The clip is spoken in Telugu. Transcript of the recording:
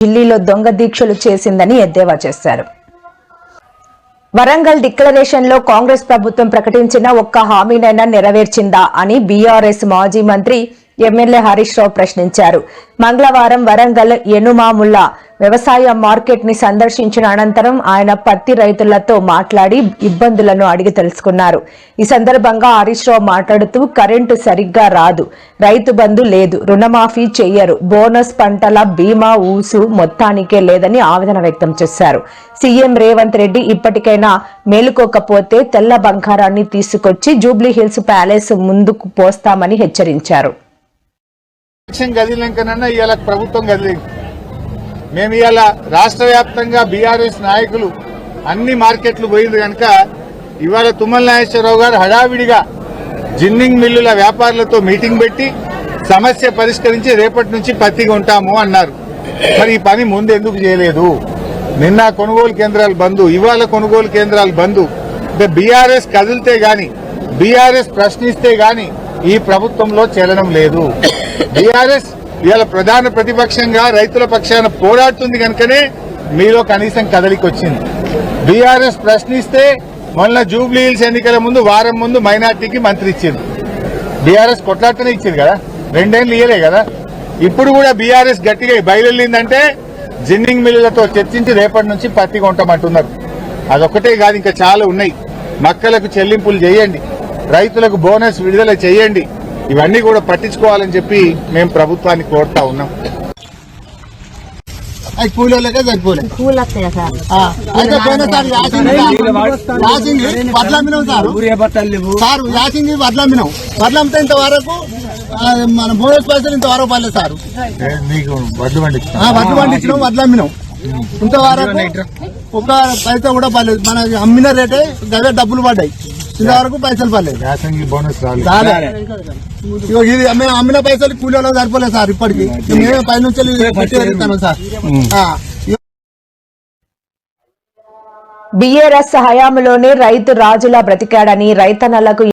ఢిల్లీలో దొంగ దీక్షలు చేసిందని ఎద్దేవా చేశారు. వరంగల్ డిక్లరేషన్లో కాంగ్రెస్ ప్రభుత్వం ప్రకటించిన ఒక్క హామీనైనా నెరవేర్చిందా అని బీఆర్ఎస్ మాజీ మంత్రి ఎమ్మెల్యే హరీష్ రావు ప్రశ్నించారు. మంగళవారం వరంగల్ ఎనుమాముల్లా వ్యవసాయ మార్కెట్ని సందర్శించిన అనంతరం ఆయన పత్తి రైతులతో మాట్లాడి ఇబ్బందులను అడిగి తెలుసుకున్నారు. ఈ సందర్భంగా హరీష్ రావు మాట్లాడుతూ కరెంటు సరిగ్గా రాదు. రైతు బంధు లేదు. రుణమాఫీ చెయ్యరు. బోనస్ పంటల బీమా ఊసు మొత్తానికే లేదని ఆవేదన వ్యక్తం చేశారు. సీఎం రేవంత్ రెడ్డి ఇప్పటికైనా మేలుకోకపోతే తెల్ల బంగారాన్ని తీసుకొచ్చి జూబ్లీ హిల్స్ ప్యాలెస్ ముందుకు పోస్తామని హెచ్చరించారు. ఎలక్షన్ కదిలినాకనన్నా ఇవాళ ప్రభుత్వం కదిలింది మేము ఇవాళ రాష్ట్ర వ్యాప్తంగా బీఆర్ఎస్ నాయకులు అన్ని మార్కెట్లు పోయింది కనుక ఇవాళ తుమ్మల నాగేశ్వరరావు గారు హడావిడిగా జిన్నింగ్ మిల్లుల వ్యాపారులతో మీటింగ్ పెట్టి సమస్య పరిష్కరించి రేపటి నుంచి పత్తిగా ఉంటాము అన్నారు. మరి ఈ పని ముందు ఎందుకు చేయలేదు? నిన్న కొనుగోలు కేంద్రాలు బంద్ ఇవాళ కొనుగోలు కేంద్రాలు బంద్. అంటే బీఆర్ఎస్ కదిలితే గాని బీఆర్ఎస్ ప్రశ్నిస్తే గాని ఈ ప్రభుత్వంలో చెలనం లేదు. బీఆర్ఎస్ ఇవాళ ప్రధాన ప్రతిపక్షంగా రైతుల పక్షాన పోరాడుతుంది కనుకనే మీలో కనీసం కదలికి వచ్చింది బీఆర్ఎస్ ప్రశ్నిస్తే మొన్న జూబ్లీ హిల్స్ ఎన్నికల ముందు వారం ముందు మైనార్టీకి మంత్రి ఇచ్చింది. బీఆర్ఎస్ కొట్లాడుతూనే ఇచ్చింది కదా? రెండేళ్ళు ఇయ్యలే కదా? ఇప్పుడు కూడా బీఆర్ఎస్ గట్టిగా బయలుదేరిందంటే జిన్నింగ్ మిల్లులతో చర్చించి రేపటి నుంచి పత్తి కొంటామంటున్నారు. అదొక్కటే కాదు ఇంకా చాలా ఉన్నాయి. మక్కలకు చెల్లింపులు చేయండి. రైతులకు బోనస్ విడుదల చేయండి. ఇవన్నీ కూడా పట్టించుకోవాలని చెప్పి మేము ప్రభుత్వాన్ని కోరుతా ఉన్నాం. అది కూలీలకే సరిపోలే. పూలు వస్తాయి సార్. ఆ, అయితే పోయినసారి యాసింగి యాసింగి వడ్లు అమ్మినాం సార్. సార్ యాసింగి వడ్లు అమ్మినాం వడ్లు అమ్మితే ఇంతవరకు మన బోనస్ పైసలు ఇంతవరకు పడలేదు సార్. వడ్లు పండించినాం వడ్లు అమ్మినాం ఇంతవరకు ఒక పైసా కూడా పడలేదు. మన అమ్మిన రేటే గవే డబ్బులు పడ్డాయి. ఇంతవరకు పైసలు పడలేదు. యాసంగి బోనస్ రాలేదు. రాలే. ఇగో ఇది మేము అమ్మిన పైసలు కూలీలో సరిపోలేదు సార్ ఇప్పటికి. మేమే పైనుంచి పట్టి పెడతాను సార్. ఆ, బీఆర్ఎస్ హయాంలోనే రైతు రాజులా బ్రతికాడని రైతన్నలకు